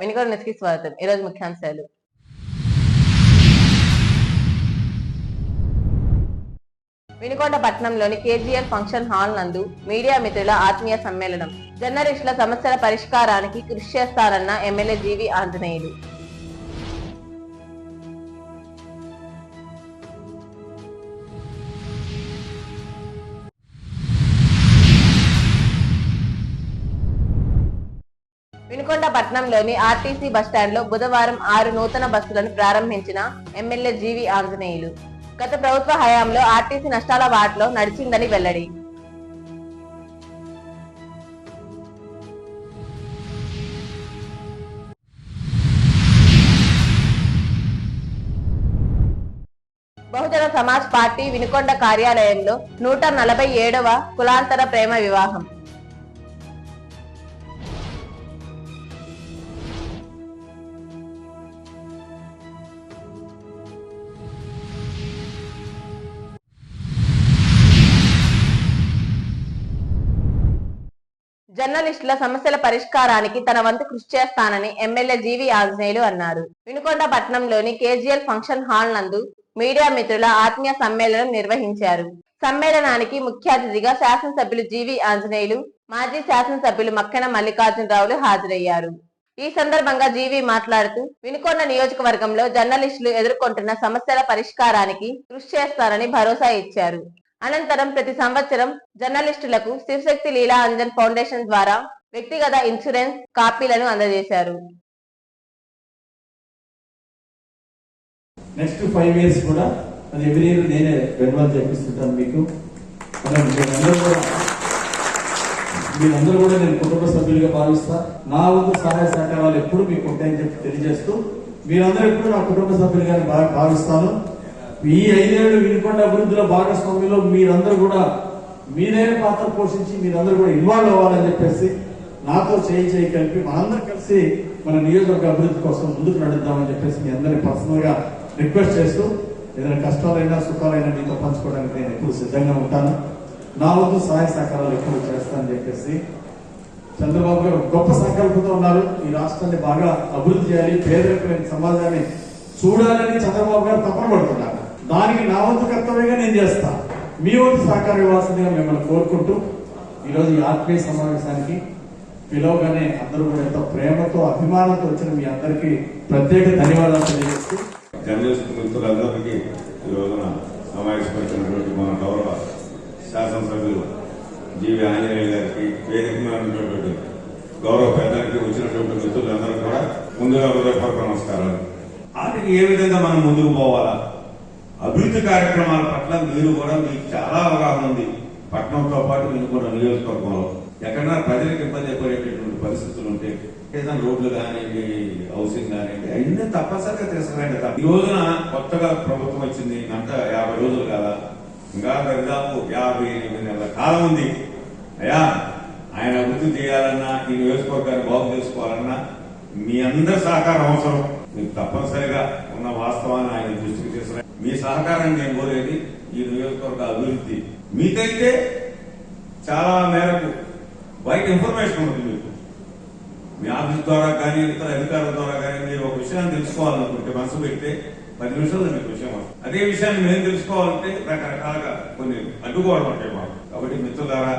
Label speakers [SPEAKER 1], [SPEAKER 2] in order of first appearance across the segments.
[SPEAKER 1] నమస్కారం వినికోడ స్వాగతం. ఈరోజు ముఖ్యాంశాలు. వినుకొండ పట్టణంలోని కేజీఎల్ ఫంక్షన్ హాల్ నందు మీడియా మిత్రుల ఆత్మీయ సమ్మేళనం. జర్నలిస్టుల సమస్యల పరిష్కారానికి కృషి చేస్తారన్న ఎమ్మెల్యే జీవి ఆంజనేయులు. వినుకొండ పట్టణంలోని ఆర్టీసీ బస్టాండ్లో బుధవారం ఆరు నూతన బస్సులను ప్రారంభించిన ఎమ్మెల్యే జీవి ఆంజనేయులు. గత ప్రభుత్వ హయాంలో ఆర్టీసీ నష్టాల వాటిలో నడిచిందని వెల్లడి. బహుజన సమాజ్ పార్టీ వినుకొండ కార్యాలయంలో నూట నలభై ఏడవ కులాంతర ప్రేమ వివాహం. జర్నలిస్టుల సమస్యల పరిష్కారానికి తన వంతు కృషి చేస్తానని ఎమ్మెల్యే జీవి ఆంజనేయులు అన్నారు. వినుకొండ పట్టణంలోని కేజీఎల్ ఫంక్షన్ హాల్ నందు మీడియా మిత్రుల ఆత్మీయ సమ్మేళనం నిర్వహించారు. సమ్మేళనానికి ముఖ్య అతిథిగా శాసనసభ్యులు జీవి ఆంజనేయులు మాజీ శాసనసభ్యులు మక్కెన మల్లికార్జునరావులు హాజరయ్యారు. ఈ సందర్భంగా జీవి మాట్లాడుతూ వినుకొండ నియోజకవర్గంలో జర్నలిస్టులు ఎదుర్కొంటున్న సమస్యల పరిష్కారానికి కృషి చేస్తారని భరోసా ఇచ్చారు. అనంతరం ప్రతి సంవత్సరం జర్నలిస్టులకు శివశక్తి లీలా అంజన్ ఫౌండేషన్ ద్వారా వ్యక్తిగత ఇన్సూరెన్స్ కాపీలను అందజేశారు.
[SPEAKER 2] నెక్స్ట్ ఫైవ్ ఇయర్స్ కూడా అది ఎవ్రీ ఇయర్ నేనే రెన్యువల్ చేపిస్తుంటాను మీకు. మీరందరూ కూడా మీరందరూ కూడా నేను కుటుంబ సభ్యులుగా భావిస్తా. నా వంతు సహాయ సహకారాలు ఎప్పుడు మీకు ఉంటాయని చెప్పి తెలియజేస్తూ మీరందరూ ఎప్పుడు నా కుటుంబ సభ్యులుగా భావిస్తాను. ఈ ఐదేళ్ళు వినుకొండ అభివృద్ధిలో భాగస్వామ్యంలో మీరందరూ కూడా మీరే పాత్ర పోషించి మీరందరూ కూడా ఇన్వాల్వ్ అవ్వాలని చెప్పేసి నాతో చేయి చేయి కలిపి మనందరం కలిసి మన నియోజకవర్గ అభివృద్ధి కోసం ముందుకు నడుద్దామని చెప్పేసి మీ అందరినీ పర్సనల్గా రిక్వెస్ట్ చేస్తూ ఏదైనా కష్టాలైనా సుఖాలైనా మీతో పంచుకోవడానికి నేను ఎప్పుడు సిద్ధంగా ఉంటాను. నా వద్దు సహాయ సహకారాలు ఎప్పుడు చేస్తానని చెప్పేసి చంద్రబాబు గారు గొప్ప సంకల్పంతో ఉన్నారు. ఈ రాష్ట్రాన్ని బాగా అభివృద్ధి చేయాలి పేదరికమైన సమాజాన్ని చూడాలని చంద్రబాబు గారు తపన పడుతున్నారు. దానికి నా వంతు కర్తవ్యంగా నేను చేస్తా. మీ వంతు సహకార వివాసంగా మిమ్మల్ని కోరుకుంటూ ఈరోజు ఈ ఆత్మీయ సమావేశానికి పిలవగానే అందరూ కూడా ఎంతో ప్రేమతో అభిమానంతో వచ్చిన మీ అందరికీ ప్రత్యేక ధన్యవాదాలు తెలియజేస్తూ
[SPEAKER 3] జర్నలిస్ట్ మిత్రులందరికీ ఈ రోజున సమావేశపరిచినటువంటి మన గౌరవ శాసనసభ్యులు జీవి ఆంజనేయ గారికి వేదిక ఉన్నటువంటి గౌరవ పెద్దలకి వచ్చినటువంటి మిత్రులందరూ కూడా ముందుగా హృదయపూర్వక నమస్కారాలు. వాటికి ఏ విధంగా మనం ముందుకు పోవాలా? అభివృద్ధి కార్యక్రమాల పట్ల మీరు కూడా మీకు చాలా అవగాహన ఉంది. పట్టణంతో పాటు మీరు కూడా నియోజకవర్గంలో ఎక్కడైనా ప్రజలకు ఇబ్బంది పడేటటువంటి పరిస్థితులు ఉంటే ఏదైనా రోడ్లు కానివ్వండి హౌసింగ్ కానివ్వండి అన్ని తప్పనిసరిగా తీసుకురండి. ఈ రోజున కొత్తగా ప్రభుత్వం వచ్చింది అంత యాభై రోజులు కాదా ఇంకా దాదాపు యాభై ఎనిమిది నెలల కాలం ఉంది. అయ్యా ఆయన అభివృద్ధి చేయాలన్నా ఈ నియోజకవర్గాన్ని బాగు చేసుకోవాలన్నా మీ అందరి సహకారం అవసరం. మీరు తప్పనిసరిగా ఉన్న వాస్తవాన్ని ఆయన దృష్టికి తీసుకురండి. మీ సహకారాన్ని నేను కోరేది ఈ నియోజకవర్గ అభివృద్ధి. మీకైతే చాలా మేరకు బయట ఇన్ఫర్మేషన్ ఉంటుంది మీకు. మీ ఆఫీస్ ద్వారా కానీ ఇతర అధికారుల ద్వారా కానీ మీరు ఒక విషయాన్ని తెలుసుకోవాలనుకుంటే మనసు పెడితే పది నిమిషాలు మీకు విషయం అదే విషయాన్ని మేము తెలుసుకోవాలంటే రకరకాలుగా కొన్ని అడ్డుకోవడం ఉంటాయి మాకు కాబట్టి మిత్రులారా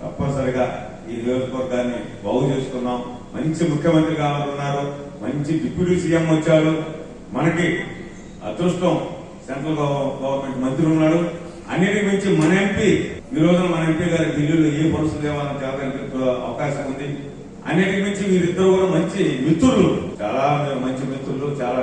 [SPEAKER 3] తప్పనిసరిగా ఈ నియోజకవర్గాన్ని బాగు చేసుకున్నాం. మంచి ముఖ్యమంత్రి కావాలన్నారు మంచి డిప్యూటీ సీఎం వచ్చాడు. మనకి అదృష్టం సెంట్రల్ గవర్నమెంట్ మంత్రి ఉన్నాడు. అన్నిటి మించి మన ఎంపీ ఈ రోజున మన ఎంపీ గారి ఢిల్లీలో ఏ పరుసు దేవాలని తేవడానికి అవకాశం ఉంది. అన్నిటి మించి వీరిద్దరు కూడా మంచి మిత్రులు. చాలా మంచి మిత్రులు చాలా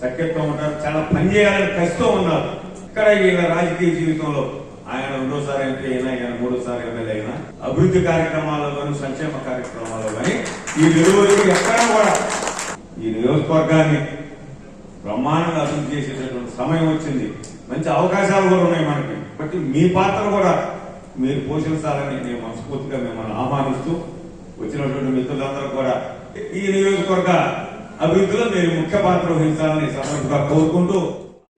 [SPEAKER 3] సఖ్యతతో ఉంటారు చాలా పని చేయాలని కష్టం ఉన్నారు. ఇక్కడ ఈయన రాజకీయ జీవితంలో ఆయన రెండోసారి ఎంపీ అయినా ఆయన మూడోసారి ఎమ్మెల్యే అయినా అభివృద్ధి కార్యక్రమాల్లో కానీ సంక్షేమ కార్యక్రమాల్లో కానీ ఈ నిలువలు ఎక్కడా కూడా ఈ నియోజకవర్గాన్ని బ్రహ్మాండంగా అభివృద్ధి చేసేటటువంటి సమయం వచ్చింది. మంచి అవకాశాలు కూడా ఉన్నాయి మనకి. బట్టి మీ పాత్ర కూడా మీరు పోషించాలని మేము మనస్ఫూర్తిగా మిమ్మల్ని ఆహ్వానిస్తూ వచ్చినటువంటి మిత్రులందరూ కూడా ఈ నియోజకవర్గ అభివృద్ధిలో మీరు ముఖ్య పాత్ర వహించాలని సమయంగా కోరుకుంటూ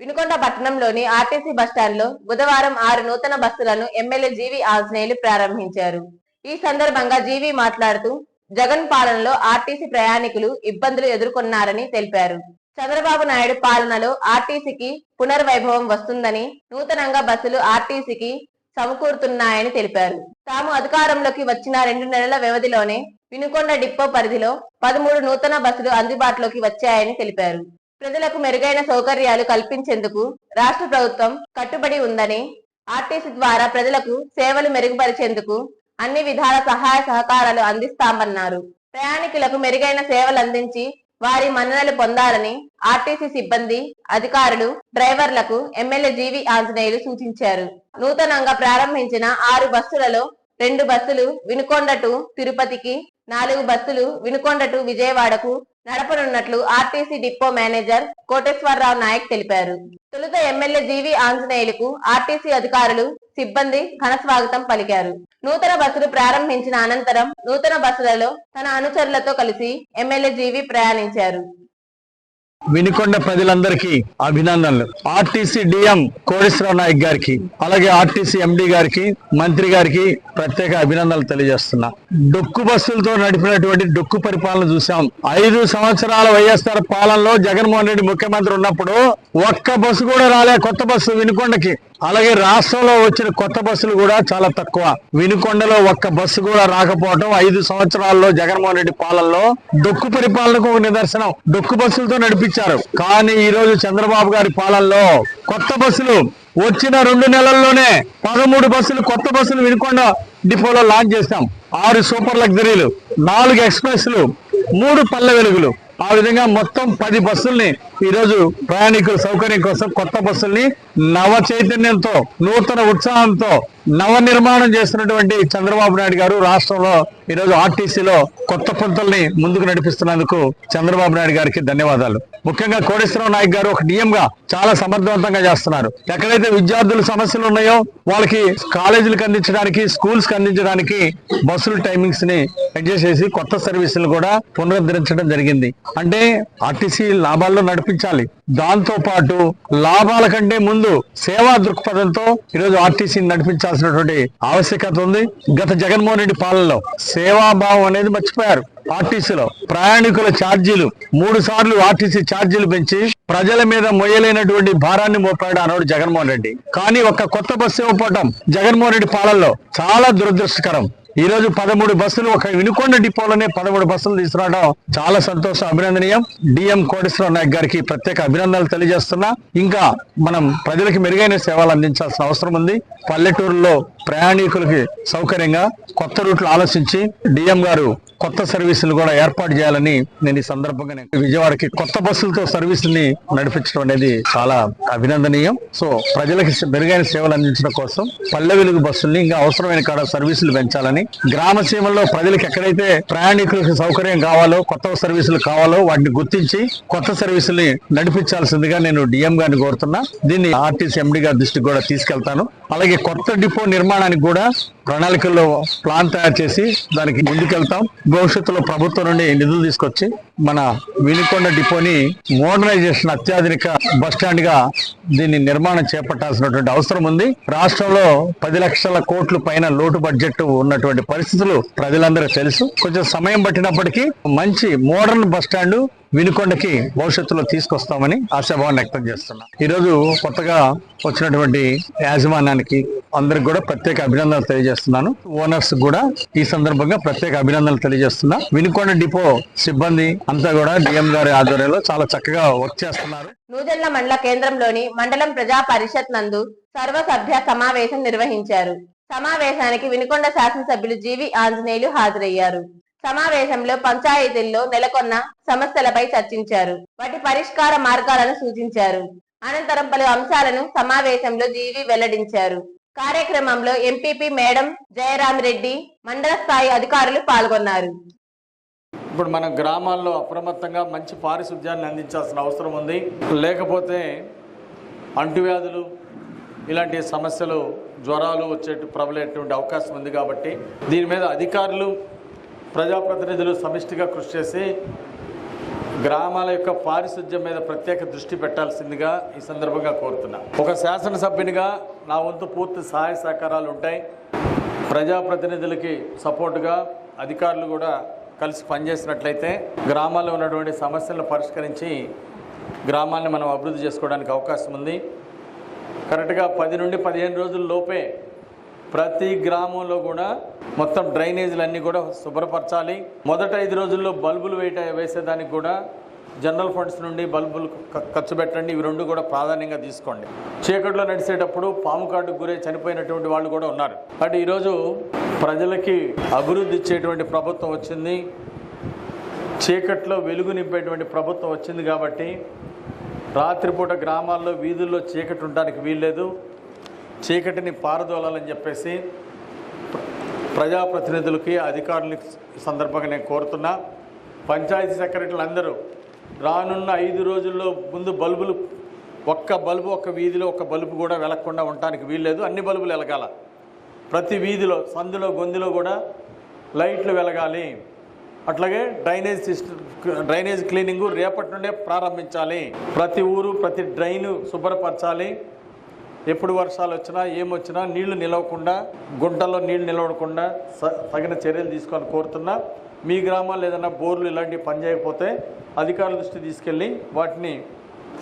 [SPEAKER 1] వినుకొండ పట్టణంలోని ఆర్టీసీ బస్టాండ్లో బుధవారం ఆరు నూతన బస్సులను ఎమ్మెల్యే జీవి ఆంజనేయులు ప్రారంభించారు. ఈ సందర్భంగా జీవి మాట్లాడుతూ జగన్ పాలనలో ఆర్టీసీ ప్రయాణికులు ఇబ్బందులు ఎదుర్కొన్నారని తెలిపారు. చంద్రబాబు నాయుడు పాలనలో ఆర్టీసీకి పునర్వైభవం వస్తుందని నూతనంగా బస్సులు ఆర్టీసీకి సమకూరుతున్నాయని తెలిపారు. తాము అధికారంలోకి వచ్చిన రెండు నెలల వ్యవధిలోనే వినుకొండ డిపో పరిధిలో పదమూడు నూతన బస్సులు అందుబాటులోకి వచ్చాయని తెలిపారు. ప్రజలకు మెరుగైన సౌకర్యాలు కల్పించేందుకు రాష్ట్ర ప్రభుత్వం కట్టుబడి ఉందని ఆర్టీసీ ద్వారా ప్రజలకు సేవలు మెరుగుపరిచేందుకు అన్ని విధాల సహాయ సహకారాలు అందిస్తామన్నారు. ప్రయాణికులకు మెరుగైన సేవలు అందించి వారి మన్ననలు పొందాలని ఆర్టీసీ సిబ్బంది అధికారులు డ్రైవర్లకు ఎమ్మెల్యే జీవి ఆంజనేయులు సూచించారు. నూతనంగా ప్రారంభించిన ఆరు బస్సులలో రెండు బస్సులు వినుకొండ టు తిరుపతికి నాలుగు బస్సులు వినుకొండ టు విజయవాడకు నడపనున్నట్లు RTC depot manager Koteswararao Nayak తెలిపారు. తొలుత ఎమ్మెల్యే జీవి ఆంజనేయులకు ఆర్టీసీ అధికారులు సిబ్బంది ఘన స్వాగతం పలికారు. నూతన బస్సులు ప్రారంభించిన అనంతరం నూతన బస్సులలో తన అనుచరులతో కలిసి ఎమ్మెల్యే జీవి ప్రయాణించారు.
[SPEAKER 2] వినుకొండ ప్రజలందరికీ అభినందనలు. ఆర్టీసీ డిఎం కోటేశ్వరరావు నాయక్ గారికి అలాగే ఆర్టీసీ ఎండి గారికి మంత్రి గారికి ప్రత్యేక అభినందనలు తెలియజేస్తున్నా. డొక్కు బస్సులతో నడిపినటువంటి డొక్కు పరిపాలన చూసాం ఐదు సంవత్సరాల వైఎస్ఆర్ పాలనలో జగన్మోహన్ రెడ్డి ముఖ్యమంత్రి ఉన్నప్పుడు ఒక్క బస్సు కూడా రాలే కొత్త బస్సు వినుకొండకి. అలాగే రాష్ట్రంలో వచ్చిన కొత్త బస్సులు కూడా చాలా తక్కువ. వినుకొండలో ఒక్క బస్సు కూడా రాకపోవడం ఐదు సంవత్సరాల్లో జగన్మోహన్ రెడ్డి పాలనలో డొక్కు పరిపాలనకు ఒక నిదర్శనం. డొక్కు బస్సులతో నడిపించారు. కానీ ఈ రోజు చంద్రబాబు గారి పాలనలో కొత్త బస్సులు వచ్చిన రెండు నెలల్లోనే పదమూడు బస్సులు కొత్త బస్సులు వినుకొండ డిపోలో లాంచ్ చేశాం. ఆరు సూపర్ లగ్జరీలు నాలుగు ఎక్స్ప్రెస్లు మూడు పల్లె వెలుగులు. ఆ విధంగా మొత్తం పది బస్సుల్ని ఈరోజు ప్రయాణికుల సౌకర్యం కోసం కొత్త బస్సుల్ని నవ చైతన్యంతో నూతన ఉత్సాహంతో నవ నిర్మాణం చేస్తున్నటువంటి చంద్రబాబు నాయుడు గారు రాష్ట్రంలో ఈ రోజు ఆర్టీసీలో కొత్త పంతుల్ని ముందుకు నడిపిస్తున్నందుకు చంద్రబాబు నాయుడు గారికి ధన్యవాదాలు. ముఖ్యంగా కోటేశ్వరరావు నాయక్ గారు ఒక డిఎం గా చాలా సమర్థవంతంగా చేస్తున్నారు. ఎక్కడైతే విద్యార్థుల సమస్యలు ఉన్నాయో వాళ్ళకి కాలేజీలకు అందించడానికి స్కూల్స్కి అందించడానికి బస్సుల టైమింగ్స్ని అడ్జస్ట్ చేసి కొత్త సర్వీసులు కూడా పునరుద్ధరించడం జరిగింది. అంటే ఆర్టీసీ లాభాల్లో నడిపించాలి. దాంతో పాటు లాభాల కంటే ముందు సేవా దృక్పథంతో ఈరోజు ఆర్టీసీని చేయాల్సినటువంటి ఆవశ్యకత ఉంది. గత జగన్మోహన్ రెడ్డి పాలనలో సేవాభావం అనేది మర్చిపోయారు. ఆర్టీసీలో ప్రయాణికుల ఛార్జీలు మూడు సార్లు ఆర్టీసీ ఛార్జీలు పెంచి ప్రజల మీద మొయ్యలేనటువంటి భారాన్ని మోపాడు అన్నాడు జగన్మోహన్ రెడ్డి. కానీ ఒక కొత్త బస్సు ఇవ్వకపోవటం జగన్మోహన్ రెడ్డి పాలనలో చాలా దురదృష్టకరం. ఈ రోజు పదమూడు బస్సులు ఒక వినుకొండ డిపోలోనే పదమూడు బస్సులు తీసుకురావడం చాలా సంతోషం అభినందనీయం. డిఎం కోటేశ్వర నాయక్ గారికి ప్రత్యేక అభినందనలు తెలియజేస్తున్నా. ఇంకా మనం ప్రజలకు మెరుగైన సేవలు అందించాల్సిన అవసరం ఉంది. పల్లెటూరులో ప్రయాణికులకి సౌకర్యంగా కొత్త రూట్లు ఆలోచించి డిఎం గారు కొత్త సర్వీసులు కూడా ఏర్పాటు చేయాలని నేను ఈ సందర్భంగా విజయవాడకి కొత్త బస్సులతో సర్వీసుల్ని నడిపించడం అనేది చాలా అభినందనీయం. సో ప్రజలకి మెరుగైన సేవలు అందించడం కోసం పల్లె వెలుగు బస్సుల్ని ఇంకా అవసరమైన కాడ సర్వీసులు పెంచాలని గ్రామ సీమల్లో ప్రజలకు ఎక్కడైతే ప్రయాణికులకు సౌకర్యం కావాలో కొత్త సర్వీసులు కావాలో వాటిని గుర్తించి కొత్త సర్వీసుల్ని నడిపించాల్సిందిగా నేను డిఎం గారిని కోరుతున్నా. దీన్ని ఆర్టీసీ ఎండి గారి దృష్టికి కూడా తీసుకెళ్తాను. అలాగే కొత్త డిపో నిర్మాణానికి కూడా ప్రణాళికల్లో ప్లాన్ తయారు చేసి దానికి ముందుకెళ్తాం. భవిష్యత్తులో ప్రభుత్వం నుండి నిధులు తీసుకొచ్చి మన వినుకొండ డిపోని మోడర్నైజేషన్ అత్యాధునిక బస్ స్టాండ్గా దీన్ని నిర్మాణం చేపట్టాల్సినటువంటి అవసరం ఉంది. రాష్ట్రంలో పది లక్షల కోట్లు పైన లోటు బడ్జెట్ ఉన్నటువంటి పరిస్థితులు ప్రజలందరూ తెలుసు. కొంచెం సమయం పట్టినప్పటికీ మంచి మోడర్న్ బస్ స్టాండ్ వినుకొండకి భవిష్యత్తులో తీసుకొస్తామని ఆశాభావం వ్యక్తం చేస్తున్నా. ఈ రోజు కొత్తగా వచ్చినటువంటి యాజమాన్యానికి అందరికి కూడా ప్రత్యేక అభినందనలు తెలియజేస్తున్నాను. ఓనర్స్ కూడా ఈ సందర్భంగా ప్రత్యేక అభినందనలు తెలియజేస్తున్నా. వినుకొండ డిపో సిబ్బంది అంతా కూడా డిఎం గారి ఆధ్వర్యంలో చాలా చక్కగా వర్క్ చేస్తున్నారు.
[SPEAKER 1] నూజెళ్ళ మండల కేంద్రంలోని మండలం ప్రజా పరిషత్ నందు సర్వసభ్య సమావేశం నిర్వహించారు. సమావేశానికి వినుకొండ శాసనసభ్యులు జీవి ఆంజనేయులు హాజరయ్యారు. సమావేశంలో పంచాయతీల్లో నెలకొన్న సమస్యలపై చర్చించారు. వాటి పరిష్కార మార్గాలను సూచించారు. అనంతరం పలు అంశాలను సమావేశంలో జీవి వెల్లడించారు. కార్యక్రమంలో ఎంపీపీ మేడం జయరాం రెడ్డి మండల స్థాయి అధికారులు పాల్గొన్నారు.
[SPEAKER 4] ఇప్పుడు మన గ్రామాల్లో అప్రమత్తంగా మంచి పారిశుద్ధ్యాన్ని అందించాల్సిన అవసరం ఉంది. లేకపోతే అంటువ్యాధులు ఇలాంటి సమస్యలు జ్వరాలు వచ్చేట్టు ప్రబలేటువంటి అవకాశం ఉంది కాబట్టి దీని మీద అధికారులు ప్రజాప్రతినిధులు సమిష్టిగా కృషి చేసి గ్రామాల యొక్క పారిశుద్ధ్యం మీద ప్రత్యేక దృష్టి పెట్టాల్సిందిగా ఈ సందర్భంగా కోరుతున్నా. ఒక శాసనసభ్యునిగా నా వంతు పూర్తి సహాయ సహకారాలు ఉంటాయి. ప్రజాప్రతినిధులకి సపోర్టుగా అధికారులు కూడా
[SPEAKER 2] కలిసి పనిచేసినట్లయితే గ్రామాల్లో ఉన్నటువంటి సమస్యలను పరిష్కరించి గ్రామాన్ని మనం అభివృద్ధి చేసుకోవడానికి అవకాశం ఉంది. కరెక్ట్గా పది నుండి పదిహేను రోజుల లోపే ప్రతి గ్రామంలో కూడా మొత్తం డ్రైనేజీలన్నీ కూడా శుభ్రపరచాలి. మొదట ఐదు రోజుల్లో బల్బులు వేయట వేసేదానికి కూడా జనరల్ ఫండ్స్ నుండి బల్బులు ఖర్చు పెట్టండి. ఇవి రెండు కూడా ప్రాధాన్యంగా తీసుకోండి. చీకట్లో నడిచేటప్పుడు పాము కార్డు గురై చనిపోయినటువంటి వాళ్ళు కూడా ఉన్నారు. అంటే ఈరోజు ప్రజలకి అభివృద్ధి ఇచ్చేటువంటి ప్రభుత్వం వచ్చింది. చీకట్లో వెలుగు నింపేటువంటి ప్రభుత్వం వచ్చింది కాబట్టి రాత్రిపూట గ్రామాల్లో వీధుల్లో చీకటి ఉండడానికి వీల్లేదు. చీకటిని పారదోలాలని చెప్పేసి ప్రజాప్రతినిధులకి అధికారులకి సందర్భంగా నేను కోరుతున్నా. పంచాయతీ సెక్రటరీలు అందరూ రానున్న ఐదు రోజుల్లో ముందు బల్బులు ఒక్క బల్బు ఒక్క వీధిలో ఒక్క బల్బు కూడా వెలగకుండా ఉండటానికి వీల్లేదు. అన్ని బల్బులు వెలగాల. ప్రతి వీధిలో సందులో గొంతులో కూడా లైట్లు వెలగాలి. అట్లాగే డ్రైనేజ్ సిస్టమ్ డ్రైనేజ్ క్లీనింగ్ రేపటి నుండే ప్రారంభించాలి. ప్రతి ఊరు ప్రతి డ్రైను శుభ్రపరచాలి. ఎప్పుడు వర్షాలు వచ్చినా ఏమొచ్చినా నీళ్ళు నిలవకుండా గుంటల్లో నీళ్ళు నిలవకుండా స- తగిన చర్యలు తీసుకొని కోరుతున్నా. మీ గ్రామాల్లో ఏదైనా బోర్లు ఇలాంటివి పనిచేయకపోతే అధికారుల దృష్టి తీసుకెళ్ళి వాటిని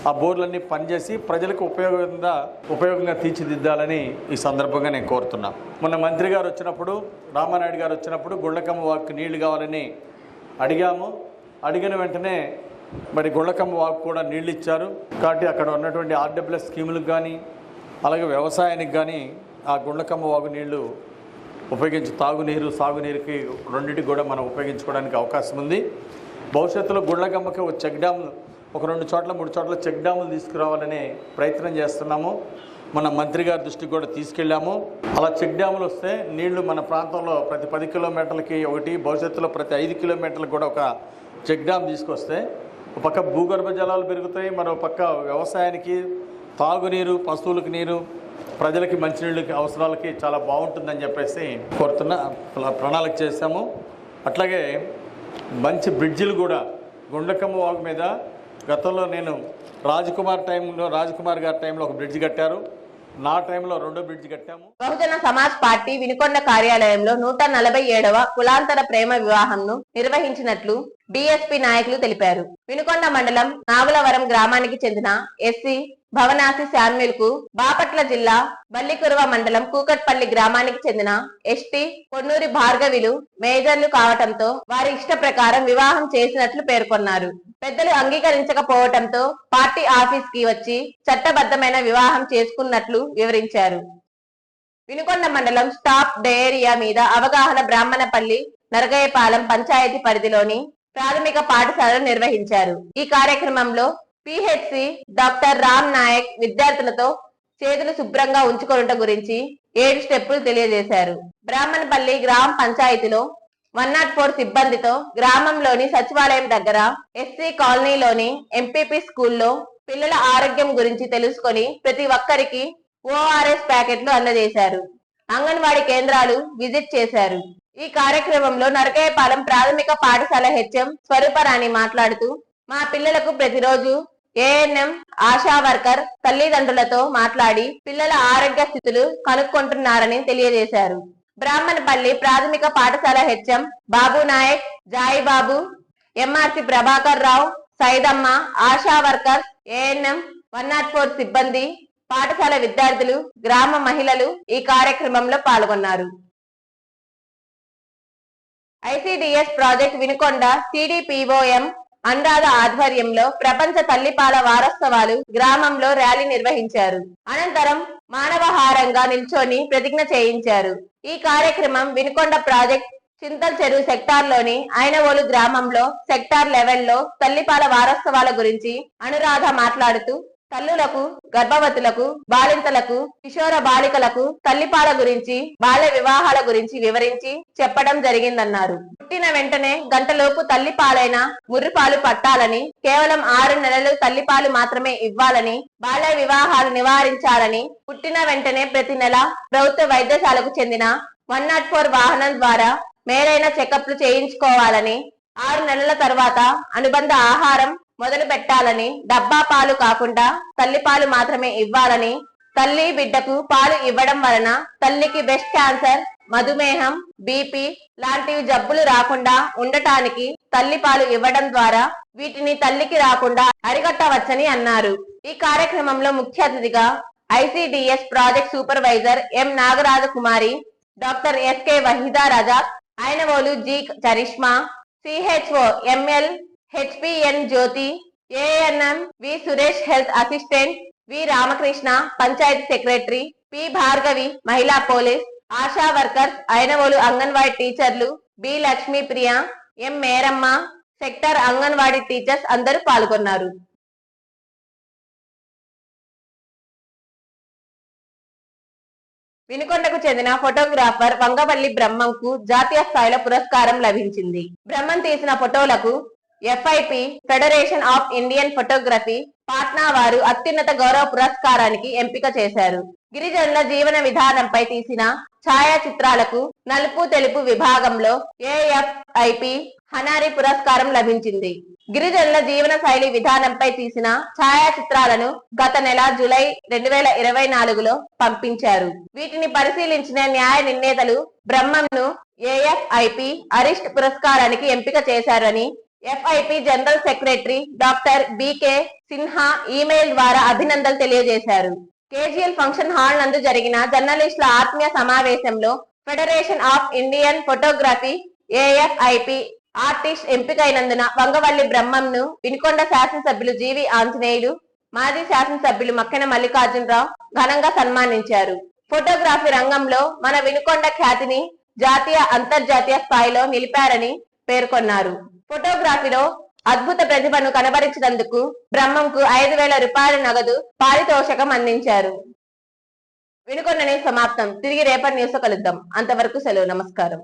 [SPEAKER 2] ఆ బోర్లన్నీ పనిచేసి ప్రజలకు ఉపయోగంగా ఉపయోగంగా తీర్చిదిద్దాలని ఈ సందర్భంగా నేను కోరుతున్నా. మొన్న మంత్రి గారు వచ్చినప్పుడు రామానాయుడు గారు వచ్చినప్పుడు గుళ్ళకమ్మ వాక్కు నీళ్ళు కావాలని అడిగాము. అడిగిన వెంటనే మరి గుళ్ళకమ్మ వాక్ కూడా నీళ్ళు ఇచ్చారు. కాబట్టి అక్కడ ఉన్నటువంటి ఆర్డబ్ల్యూఎస్ స్కీములకు కానీ అలాగే వ్యవసాయానికి కానీ ఆ గుండ్లకమ్మ వాగు నీళ్ళు ఉపయోగించి తాగునీరు సాగునీరుకి రెండింటికి కూడా మనం ఉపయోగించుకోవడానికి అవకాశం ఉంది. భవిష్యత్తులో గుండ్లకమ్మకి ఒక చెక్ డ్యాములు ఒక రెండు చోట్ల మూడు చోట్ల చెక్ డ్యాములు తీసుకురావాలనే ప్రయత్నం చేస్తున్నాము. మన మంత్రి గారి దృష్టికి కూడా తీసుకెళ్ళాము. అలా చెక్ డ్యాములు వస్తే నీళ్ళు మన ప్రాంతంలో ప్రతి పది కిలోమీటర్లకి ఒకటి భవిష్యత్తులో ప్రతి ఐదు కిలోమీటర్లకు కూడా ఒక చెక్ డ్యామ్ తీసుకొస్తే ఒక పక్క భూగర్భ జలాలు పెరుగుతాయి మరో పక్క వ్యవసాయానికి తాగునీరు పశువులకు నీరు ప్రజలకి మంచినీళ్ళకి అవసరాలకి చాలా బాగుంటుందని చెప్పేసి కోరుతున్న ప్రణాళిక చేశాము. అట్లాగే మంచి బ్రిడ్జిలు కూడా గుండకమ్మ వాగు మీద గతంలో నేను రాజ్కుమార్ టైంలో రాజ్కుమార్ గారి టైంలో ఒక బ్రిడ్జ్ కట్టారు. నా టైంలో రెండో బ్రిడ్జ్ కట్టాము.
[SPEAKER 1] బహుజన సమాజ్ పార్టీ వినుకొండ కార్యాలయంలో నూట నలభై ఏడవ కులాంతర ప్రేమ వివాహంను నిర్వహించినట్లు బీఎస్పీ నాయకులు తెలిపారు. వినుకొండ మండలం నాగులవరం గ్రామానికి చెందిన ఎస్సీ భవనాసి శామ్యుల్కు బాపట్ల జిల్లా బల్లికురవ మండలం కూకట్పల్లి గ్రామానికి చెందిన ఎస్టీ కొన్నూరి భార్గవిలు మేజర్లు కావటంతో వారి ఇష్ట ప్రకారం వివాహం చేసినట్లు పేర్కొన్నారు. పెద్దలు అంగీకరించకపోవటంతో పార్టీ ఆఫీస్కి వచ్చి చట్టబద్ధమైన వివాహం చేసుకున్నట్లు వివరించారు. వినుకొండ మండలం స్టాప్ డయేరియా మీద అవగాహన బ్రాహ్మణపల్లి నరగయ్యపాలెం పంచాయతీ పరిధిలోని ప్రాథమిక పాఠశాలను నిర్వహించారు. ఈ కార్యక్రమంలో పిహెచ్సి డాక్టర్ రామ్ నాయక్ విద్యార్థులతో చేతులు శుభ్రంగా ఉంచుకోవటం గురించి ఏడు స్టెప్పులు తెలియజేశారు. బ్రాహ్మణపల్లి గ్రామ పంచాయతీలో వన్ నాట్ ఫోర్ సిబ్బందితో గ్రామంలోని సచివాలయం దగ్గర ఎస్సీ కాలనీలోని ఎంపీపీ స్కూల్లో పిల్లల ఆరోగ్యం గురించి తెలుసుకొని ప్రతి ఒక్కరికి ఓఆర్ఎస్ ప్యాకెట్లు అందజేశారు. అంగన్వాడీ కేంద్రాలు విజిట్ చేశారు. ఈ కార్యక్రమంలో నరకేపాలెం ప్రాథమిక పాఠశాల హెచ్ఎం స్వరూపరాణి మాట్లాడుతూ మా పిల్లలకు ప్రతిరోజు ఏఎన్ఎం ఆశా వర్కర్ తల్లిదండ్రులతో మాట్లాడి పిల్లల ఆరోగ్య స్థితులు కనుక్కుంటున్నారని తెలియజేశారు. బ్రాహ్మణపల్లి ప్రాథమిక పాఠశాల HM Babu Nayak Jayi Babu MRC Prabhakar Rao Saidamma ASHA worker ANM one nought four సిబ్బంది పాఠశాల విద్యార్థులు గ్రామ మహిళలు ఈ కార్యక్రమంలో పాల్గొన్నారు. ICDS project Vinukonda CDPO M Anuradha ఆధ్వర్యంలో ప్రపంచ తల్లిపాల వారోత్సవాలు గ్రామంలో ర్యాలీ నిర్వహించారు. అనంతరం మానవహారంగా నిల్చొని ప్రతిజ్ఞ చేయించారు. ఈ కార్యక్రమం వినుకొండ ప్రాజెక్ట్ చింతల్ చెరువు సెక్టార్లోని గ్రామంలో సెక్టార్ లెవెల్లో తల్లిపాల వారోత్సవాల గురించి అనురాధ మాట్లాడుతూ తల్లులకు గర్భవతులకు బాలింతలకు కిషోర బాలికలకు తల్లిపాల గురించి బాల్య వివాహాల గురించి వివరించి చెప్పడం జరిగిందన్నారు. పుట్టిన వెంటనే గంటలోపు తల్లిపాలైన ముర్రిపాలు పట్టాలని కేవలం ఆరు నెలలు తల్లిపాలు మాత్రమే ఇవ్వాలని బాల్య వివాహాలు నివారించాలని పుట్టిన వెంటనే ప్రతి నెల ప్రభుత్వ వైద్యశాలకు చెందిన వన్ నాట్ ఫోర్ వాహనం ద్వారా మేలైన చెకప్లు చేయించుకోవాలని ఆరు నెలల తర్వాత అనుబంధ ఆహారం మొదలు పెట్టాలని డబ్బా పాలు కాకుండా తల్లి పాలు మాత్రమే ఇవ్వాలని తల్లి బిడ్డకు పాలు ఇవ్వడం వలన తల్లికి బ్రెస్ట్ క్యాన్సర్ మధుమేహం బీపీ లాంటివి జబ్బులు రాకుండా ఉండటానికి తల్లి పాలు ఇవ్వడం ద్వారా వీటిని తల్లికి రాకుండా అరికట్టవచ్చని అన్నారు. ఈ కార్యక్రమంలో ముఖ్య అతిథిగా ICDS project supervisor M Nagaraja Kumari doctor SK Waheeda Raza Ayanavolu G Charishma CHO ML HPN Jyothi ANM V Suresh health assistant V Ramakrishna panchayat secretary P Bhargavi మహిళా police ASHA workers Ainavolu anganwadi టీచర్లు B Lakshmi Priya M Meramma sector anganwadi teachers అందరూ పాల్గొన్నారు. వినుకొండకు చెందిన photographer Vangavalli బ్రహ్మంకు జాతీయ స్థాయిలో పురస్కారం లభించింది. బ్రహ్మం తీసిన ఫోటోలకు FIP Federation of Indian Photography Patna వారు అత్యున్నత గౌరవ పురస్కారానికి ఎంపిక చేశారు. గిరిజనుల జీవన విధానంపై తీసిన ఛాయాచిత్రాలకు నలుపు తెలుపు విభాగంలో ఏఎఫ్ఐపి హనారి పురస్కారం లభించింది. గిరిజనుల జీవన శైలి విధానంపై తీసిన ఛాయాచిత్రాలను గత నెల జూలై రెండు వేల ఇరవై నాలుగులో పంపించారు. వీటిని పరిశీలించిన న్యాయ నిర్ణేతలు బ్రహ్మంను ఏఎఫ్ఐపి అరిస్ట్ పురస్కారానికి ఎంపిక చేశారని FIP general secretary doctor BK Sinha email ద్వారా అభినందనలు తెలియజేశారు. కేజీఎల్ ఫంక్షన్ హాల్ నందు జరిగిన జర్నలిస్టుల ఆత్మీయ సమావేశంలో Federation of Indian Photography AFIP artist ఎంపికైనందున Vangavalli బ్రహ్మంను వినుకొండ శాసనసభ్యులు జీవి ఆంజనేయులు మాజీ శాసనసభ్యులు మక్కెన మల్లికార్జునరావు ఘనంగా సన్మానించారు. ఫోటోగ్రఫీ రంగంలో మన వినుకొండ ఖ్యాతిని జాతీయ అంతర్జాతీయ స్థాయిలో నిలిపారని పేర్కొన్నారు. ఫోటోగ్రఫీలో అద్భుత ప్రతిభను కనబరిచినందుకు బ్రహ్మంకు ఐదు వేల రూపాయల నగదు పారితోషకం అందించారు. వినుకొండని సమాప్తం. తిరిగి రేపటి న్యూస్ కలుద్దాం. అంతవరకు సెలవు. నమస్కారం.